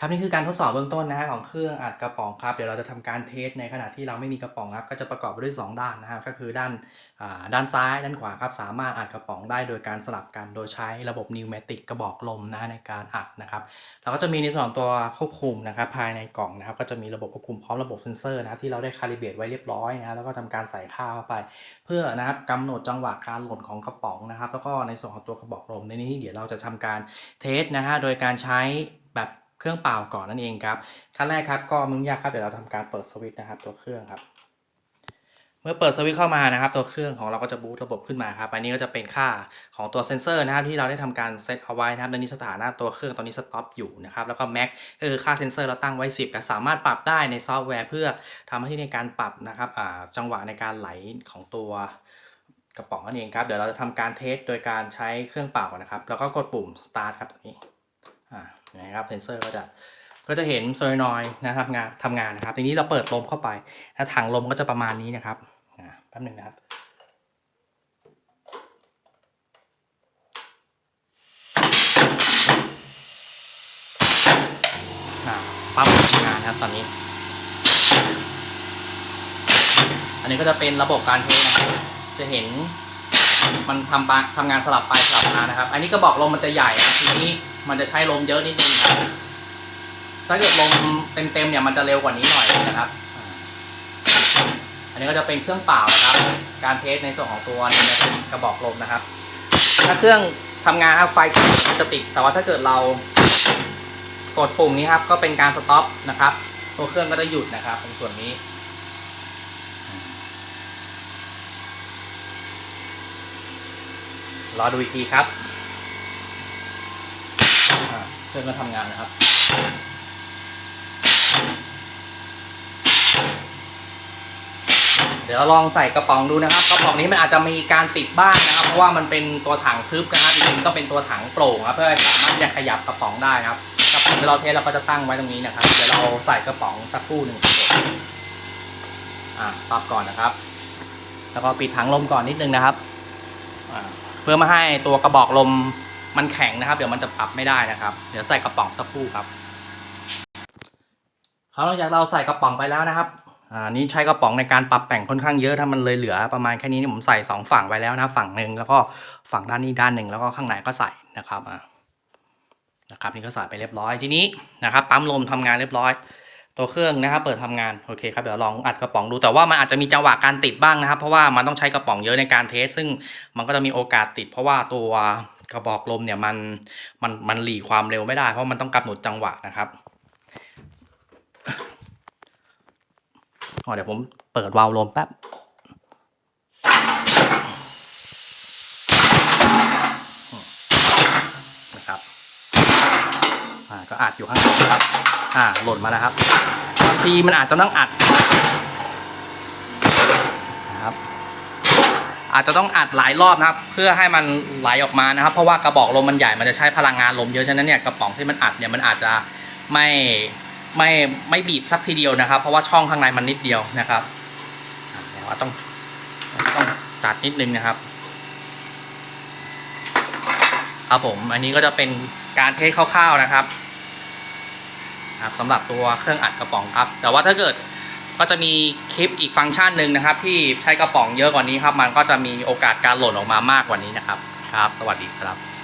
ครับนี่คือการทดสอบเบื้องต้นนะฮะของเครื่องอัดกระป๋องครับเดี๋ยวเราจะทำการเทสในขณะที่เราไม่มีกระป๋องครับก็จะประกอบไปด้วย 2 ด้านนะครับก็คือด้านอ่าด้านซ้ายด้านขวาครับสามารถอัดกระป๋องได้โดยการสลับกันโดยใช้ระบบนิวเมติกกระบอกลมนะฮะในการอัดนะครับเราก็จะมีในส่วนของตัวควบคุมนะครับภายในกล่องนะครับก็จะมีระบบควบคุมพร้อมระบบเซนเซอร์นะครับที่เราได้คาลิเบรตไว้เรียบร้อยนะแล้วก็ทำการใส่ข้าวไป เพื่อนะครับกำหนดจังหวะการหล่นของกระป๋องนะครับ แล้วก็ในส่วนของตัวกระบอกลมในนี้เดี๋ยวเราจะทำการเทสนะฮะโดยการใช้แบบ เครื่องเปล่าก่อนนั่นเองครับขั้นแรกครับก็มึงยากครับเดี๋ยวเราทำการเปิดสวิตช์นะครับ ตัวเครื่องครับ เมื่อเปิดสวิตช์เข้ามานะครับ ตัวเครื่องของเราก็จะบูตระบบขึ้นมาครับอันนี้ก็จะเป็นค่าของตัวเซนเซอร์นะครับที่เราได้ทำการเซตเอาไว้นะครับตอนนี้สถานะตัวเครื่องตอนนี้สต็อปอยู่นะครับแล้วก็แม็กคือค่าเซนเซอร์เราตั้งไว้ 10ก็สามารถปรับได้ในซอฟต์แวร์เพื่อทำหน้าที่ในการปรับนะครับจังหวะในการไหลของตัวกระป๋องนั่นเองครับเดี๋ยวเราจะทำการเทสโดยการใช้เครื่องเป่านะครับ แล้วก็กดปุ่ม start ครับตรงนี้อ่า นะครับเซนเซอร์ก็จะก็จะเห็นโซลนอยนะครับทำงานทำงานนะครับทีนี้เราเปิดลมเข้าไป แล้วถังลมก็จะประมาณนี้นะครับแป๊บหนึ่งนะครับปั๊มทำงานนะครับตอนนี้ อันนี้ก็จะเป็นระบบการเทสนะครับจะเห็นมันทำปะทำงานสลับไปสลับมานะครับ อันนี้กระบอกลมมันจะใหญ่นะทีนี้ มันจะใช้ลมเยอะนิดนึงครับถ้าเกิดลมเต็มๆเนี่ยมันจะเร็วกว่านี้หน่อยนะครับ อันนี้ก็จะเป็นเครื่องเปล่านะครับ การเทสในส่วนของตัวนี้เป็นกระบอกลมนะครับ ถ้าเครื่องทำงานไฟจะติด แต่ว่าถ้าเกิดเรากดปุ่มนี้ครับ ก็เป็นการสต็อปนะครับ ตัวเครื่องก็จะหยุดนะครับตรงส่วนนี้รอดูอีกทีครับ พื่องก็ทำงานนะครับ เดี๋ยวลองใส่กระป๋องดูนะครับ กระป๋องนี้มันอาจจะมีการติดบ้างนะครับ เพราะว่ามันเป็นตัวถังทึบนะครับจริงๆต้องเป็นตัวถังโปร่งครับเพื่อให้สามารถจะขยับกระป๋องได้นะครับกระป๋องที่เราเทสเราก็จะตั้งไว้ตรงนี้นะครับ เดี๋ยวเราใส่กระป๋องสักครู่หนึ่งครับอ่าตับก่อนนะครับ แล้วก็ปิดถังลมก่อนนิดนึงนะครับเพื่อไม่ให้ตัวกระบอกลม มันแข็งนะครับเดี๋ยวมันจะปรับไม่ได้นะครับ เดี๋ยวใส่กระป๋องสักครู่ครับครับหลังจากเราใส่กระป๋องไปแล้วนะครับอ่านี่ใช้กระป๋องในการปรับแต่งค่อนข้างเยอะถ้ามันเลยเหลือประมาณแค่นี้นผมใส่สองฝั่งไปแล้วนะฝั่งหนึ่งแล้วก็ฝั่งด้านนี้ด้านหนึ่งแล้วก็ข้างในก็ใส่นะครับอ่านะครับนี่ก็ใส่ไปเรียบร้อยทีนี้นะครับปั๊มลมทำงานเรียบร้อย ตัวเครื่องนะครับเปิดทำงานโอเคครับเดี๋ยวลองอัดกระป๋องดูแต่ว่ามันอาจจะมีจังหวะการติดบ้างนะครับ เพราะว่ามันต้องใช้กระป๋องเยอะในการเทสซึ่งมันก็จะมีโอกาสติด เพราะว่าตัว กระบอกลมเนี่ยมันมันมันหลีความเร็วไม่ได้ เพราะมันต้องกำหนดจังหวะนะครับอ๋อเดี๋ยวผมเปิดวาล์วลมแป๊บนะครับอ่าก็อัดอยู่ข้างในครับ อ่าหล่นมาแล้วครับบางทีมันอาจจะต้องอัดนะครับ อาจจะต้องอัดหลายรอบนะครับ เพื่อให้มันไหลออกมานะครับ เพราะว่ากระบอกลมมันใหญ่มันจะใช้พลังงานลมเยอะฉะนั้นเนี่ยกระป๋องที่มันอัดเนี่ยมันอาจจะไม่ไม่ไม่บีบสักทีเดียวนะครับ เพราะว่าช่องข้างในมันนิดเดียวนะครับอะเดี๋ยวว่าต้องต้องจัดนิดนึงนะครับครับผมอันนี้ก็จะเป็นการเทสคร่าวๆนะครับครับสำหรับตัวเครื่องอัดกระป๋องครับ แต่ว่าถ้าเกิด ก็จะมีคลิปอีกฟังก์ชันหนึ่งนะครับ ที่ใช้กระป๋องเยอะกว่านี้ครับ มันก็จะมีโอกาสการหล่นออกมามากกว่านี้นะครับ ครับ สวัสดีครับ